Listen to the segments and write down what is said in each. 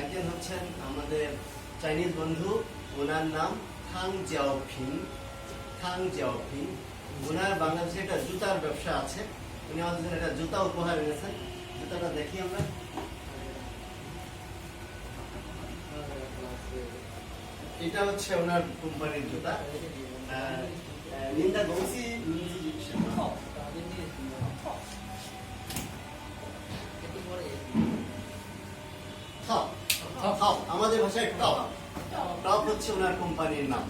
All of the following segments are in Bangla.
একজন হচ্ছেন আমাদের চাইনিজ বন্ধু, ওনার নাম থাং জিয়াওফিং থাং জিয়াওফিং ওনার বাংলাদেশে একটা জুতার ব্যবসা আছে। উনি আমাদের একটা জুতা উপহার এনেছেন। জুতাটা দেখি আমরা। এটা হচ্ছে ওনার কোম্পানির জুতা। নিন্দা গৌসি আমাদের ভাষায় টপ। টপ হচ্ছে ওনার কোম্পানির নাম।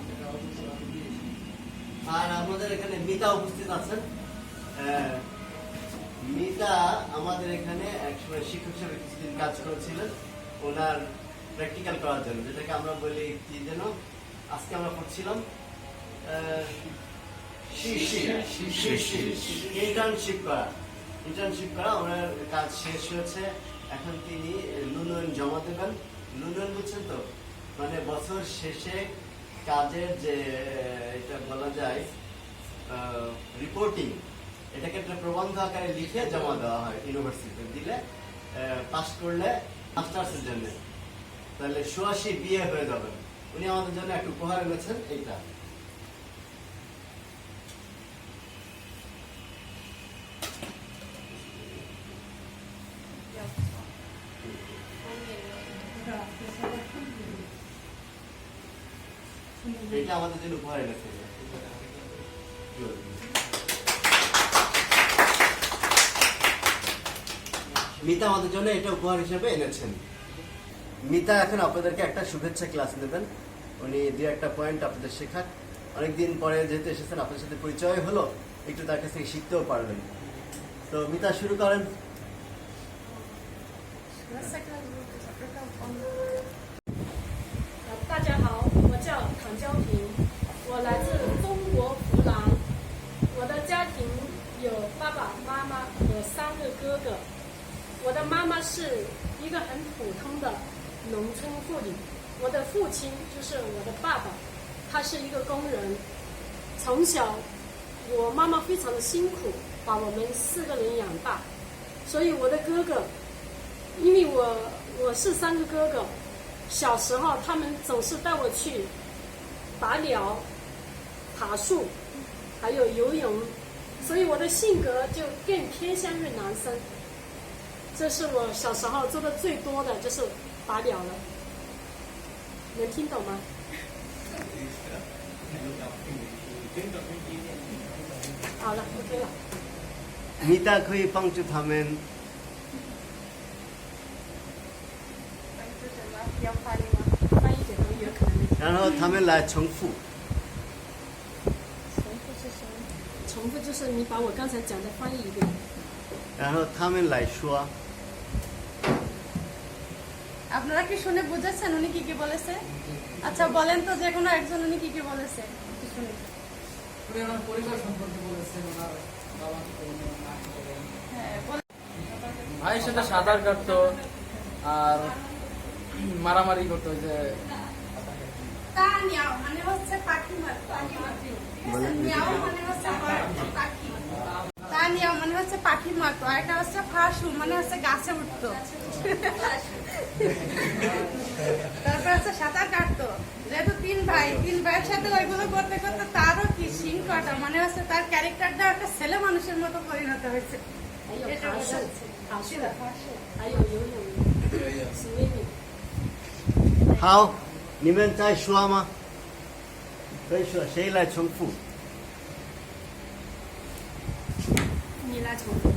আর আমাদের এখানে মিতা উপস্থিত আছেন। মিতা আমাদের এখানে একসময় শিক্ষক হিসেবে কিছুদিন কাজ করেছিলেন। ওনার প্র্যাকটিক্যাল করার জন্য যেটাকে আমরা বলি কি যেন আজকে আমরা পড়ছিলাম ইন্টার্নশিপ করা। ইন্টার্নশিপ করা ওনার কাজ শেষ হয়েছে। এখন তিনি লুনয়ন জমা দেবেন। লুনয়ন বুঝছেন তো? মানে বছর শেষে কাজের যে, এটা বলা যায় রিপোর্টিং এটাকে একটা প্রবন্ধ আকারে লিখে জমা দেওয়া হয় ইউনিভার্সিটিতে দিলে পাস করলে মাস্টার্সের জন্য। তাহলে সুয়াশি বিয়ে হয়ে যাবেন উনি আমাদের জন্য একটা উপহার এনেছেন, এইটা। এটা আমাদের জন্য উপহার এনেছেন মিতা আমাদের জন্য এটা উপহার হিসেবে এনেছেন মিতা এখন আপনাদেরকে একটা শুভেচ্ছা ক্লাস নেবেন উনি দু একটা পয়েন্ট আপনাদের শেখান অনেকদিন পরে যেহেতু এসেছেন আপনার সাথে পরিচয় হলো একটু তার কাছ থেকে শিখতেও পারবেন তো মিতা শুরু করেন 呃大家好，我 叫唐娇萍，我来自中国湖南。我的家庭有爸爸妈妈和三个哥哥。我的妈妈是一个很普通的农村妇女，我的父亲就是我的爸爸，他是一个工人。从小，我妈妈非常的辛苦，把我们四个人养大，所以我的哥哥，因为我我是三个哥哥，小时候他们总是带我去打鸟、爬树，还有游泳，所以我的性格就更偏向于男生。这是我小时候做的最多的就是打鸟了，能听懂吗？好了，OK 了。你大可以帮助他们。然后他们来重复重复是什么？重复就是你把我刚才讲的翻译一遍。然后他们来说 আপনারা কি শুনে বুঝেছেন উনি কি কি বলেছে আচ্ছা বলেন তো যে কোনো একজন উনি কি কি বলেছে একটু শুনি উনি ওনার পরিবার সম্পর্কে বলেছেন ওনার বাবা মাকে বলেন হ্যাঁ বলেন। ভাইয়ের সাথে সাঁতার কাটতো আর মারামারি করতো ওই যে তা নিয়াও মানে, মানে, মানে হচ্ছে পাখির মতো আর একটা হচ্ছে ফাঁসু মানে হচ্ছে গাছে উঠতো। তারপর হচ্ছে সাঁতার কাটতো। যেহেতু তিন ভাই তিন ভাইয়ের সাথে ওইগুলো করতে করতে তারও কি সিং কাটা মানে হচ্ছে তার ক্যারেক্টারটা একটা ছেলে মানুষের মতো পরিণত হয়েছে। হাও বোঝাচ্ছে。，爬树 是，的发誓。还有游泳，swimming。 好你们再说吗可以说谁来重复你来重复。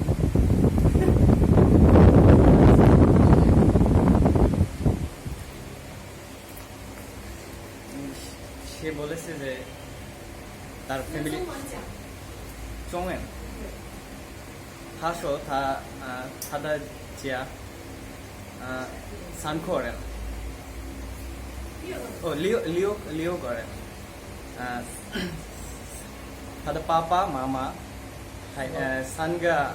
সে বলেছে যে তার ফ্যামিলি 中文讲。 চঙেন 他说他呃他 哦，刘刘刘哥的，啊，他的爸爸妈妈，还，呃，三个，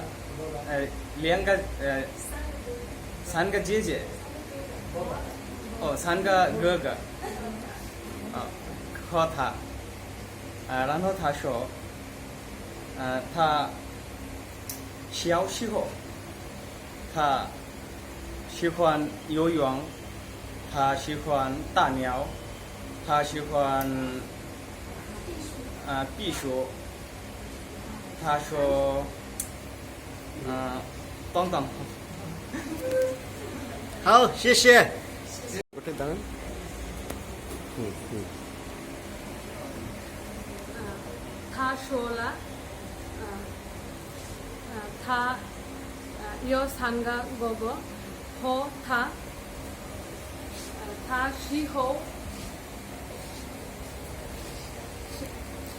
呃，两个，呃，三个姐姐，哦，三个哥哥，啊，和他，啊，然后他说，啊，他小时候，他喜欢游泳。他喜欢大鸟，他喜欢啊避暑，他说啊等等，好，谢谢。我在等。嗯嗯。嗯，他说了，嗯，他有三个哥哥，和他。他喜欢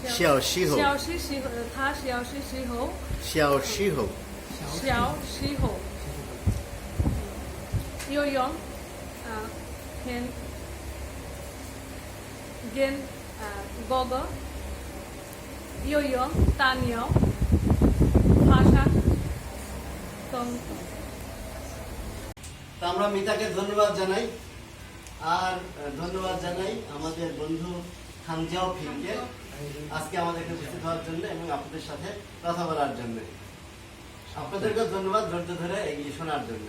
小时候小时时候，他小时时候小时候小时候游泳，呃，跟跟呃哥哥游泳、打鸟、爬山等等。 তা আমরা মিতাকে ধন্যবাদ জানাই আর ধন্যবাদ জানাই আমাদের বন্ধু খানজাও ফিরকে আজকে আমাদেরকে উপস্থিত হওয়ার জন্য এবং আপনাদের সাথে কথা বলার জন্য। আপনাদেরকে ধন্যবাদ ধৈর্য ধরে এগিয়ে শোনার জন্য।